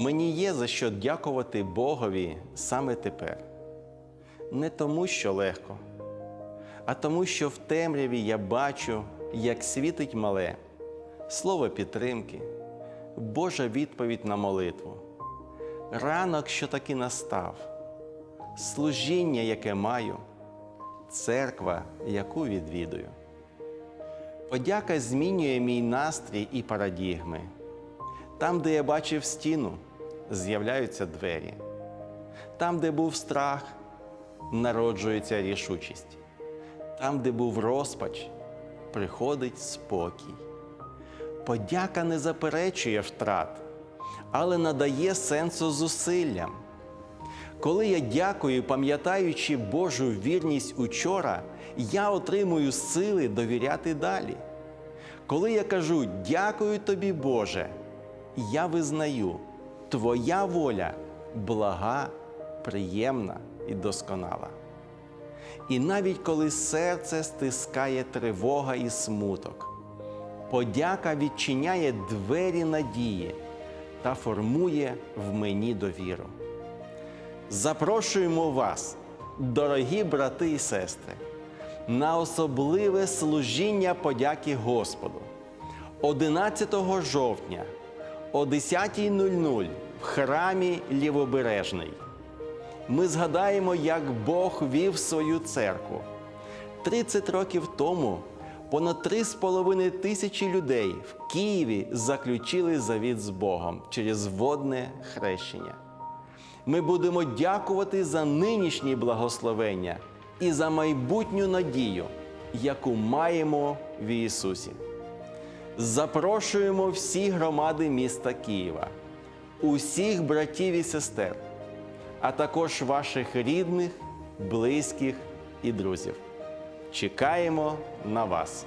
Мені є за що дякувати Богові саме тепер. Не тому, що легко, а тому, що в темряві я бачу, як світить мале, слово підтримки, Божа відповідь на молитву, ранок, що таки настав, служіння, яке маю, церква, яку відвідую. Подяка змінює мій настрій і парадігми. Там, де я бачив стіну, з'являються двері. Там, де був страх, народжується рішучість. Там, де був розпач, приходить спокій. Подяка не заперечує втрат, але надає сенсу зусиллям. Коли я дякую, пам'ятаючи Божу вірність учора, я отримую сили довіряти далі. Коли я кажу дякую тобі, Боже, я визнаю, Твоя воля блага, приємна і досконала. І навіть коли серце стискає тривога і смуток, подяка відчиняє двері надії та формує в мені довіру. Запрошуємо вас, дорогі брати і сестри, на особливе служіння подяки Господу 11 жовтня о 10.00 в храмі Лівобережний. Ми згадаємо, як Бог вів свою церкву. 30 років тому понад 3,5 тисячі людей в Києві заключили завіт з Богом через водне хрещення. Ми будемо дякувати за нинішні благословення і за майбутню надію, яку маємо в Ісусі. Запрошуємо всі громади міста Києва, усіх братів і сестер, а також ваших рідних, близьких і друзів. Чекаємо на вас!